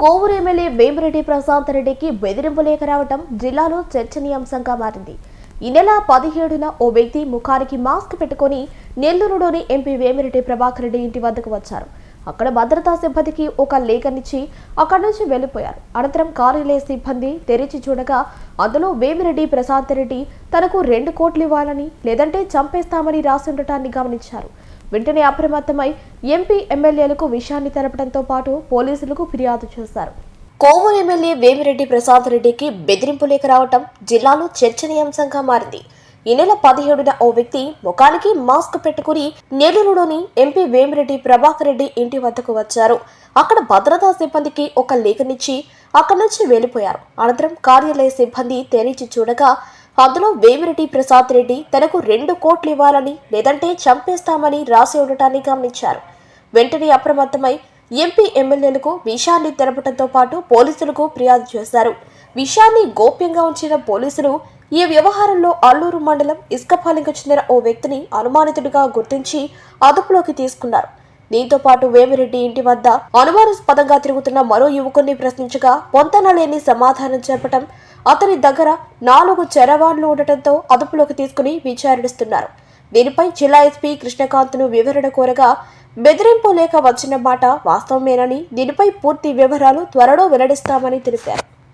Kovur MLA Vemireddy Prashanth రెడ్డికి బెదిరింపు లేఖ రావటం జిల్లాలో చర్చనీయాంశంగా మారింది. ఈ నెల పదిహేడున ఓ వ్యక్తి ముఖానికి మాస్క్ పెట్టుకొని నెల్లూరులోని ఎంపీ వేమిరెడ్డి ప్రభాకర్ రెడ్డి ఇంటి వద్దకు వచ్చారు. అక్కడ భద్రతా సిబ్బందికి ఒక లేఖనిచ్చి అక్కడి నుంచి వెళ్ళిపోయారు అనంతరం కార్యాలయ సిబ్బంది తెరిచి చూడగా అందులో వేమిరెడ్డి ప్రశాంత్ రెడ్డి తనకు రెండు కోట్లు ఇవ్వాలని లేదంటే చంపేస్తామని రాసి ఉండటాన్ని గమనించారు. వెంటనే అప్రమత్తమై ఎంపీ ఎమ్మెల్యేలకు విషయాన్ని తెలపడంతో పాటు పోలీసులకు ఫిర్యాదు చేశారు. కోవూరు ఎమ్మెల్యే వేమిరెడ్డి ప్రసాద్ రెడ్డికి బెదిరింపు లేఖ రావటం జిల్లాలో చర్చనీయాంశంగా మారింది. ఈ నెల పదిహేడున ఓ వ్యక్తి ముఖానికి మాస్క్ పెట్టుకుని నెల్లూరులోని ఎంపీ వేమిరెడ్డి ప్రభాకర్ రెడ్డి ఇంటి వద్దకు వచ్చారు. అక్కడ భద్రతా సిబ్బందికి ఒక లేఖనిచ్చి అక్కడి నుంచి వెళ్ళిపోయారు అనంతరం కార్యాలయ సిబ్బంది తెరిచి చూడగా అందులో వేమిరెడ్డి ప్రసాద్ రెడ్డి తనకు రెండు కోట్లు ఇవ్వాలని లేదంటే చంపేస్తామని రాసి ఉండటాన్ని గమనించారు. వెంటనే అప్రమత్తమై ఎంపీ ఎమ్మెల్యేలకు విషయాన్ని తెలపడంతో పాటు పోలీసులకు ఫిర్యాదు చేశారు. విషయాన్ని గోప్యంగా ఉంచిన పోలీసులు ఈ వ్యవహారంలో అల్లూరు మండలం ఇసుకపాలెంకు చెందిన ఓ వ్యక్తిని అనుమానితుడిగా గుర్తించి అదుపులోకి తీసుకున్నారు. దీంతో పాటు వేమిరెడ్డి ఇంటి వద్ద అనుమానాస్పదంగా తిరుగుతున్న మరో యువకుడిని ప్రశ్నించగా పొంతన లేని సమాధానం చెప్పటం అతని దగ్గర నాలుగు చరవాణ్లు ఉండటంతో అదుపులోకి తీసుకుని విచారిస్తున్నారు. దీనిపై జిల్లా ఎస్పీ కృష్ణకాంత్ను వివరణ కోరగా బెదిరింపు లేక వచ్చిన మాట వాస్తవమేనని దీనిపై పూర్తి వివరాలు త్వరలో వెల్లడిస్తామని తెలిపారు.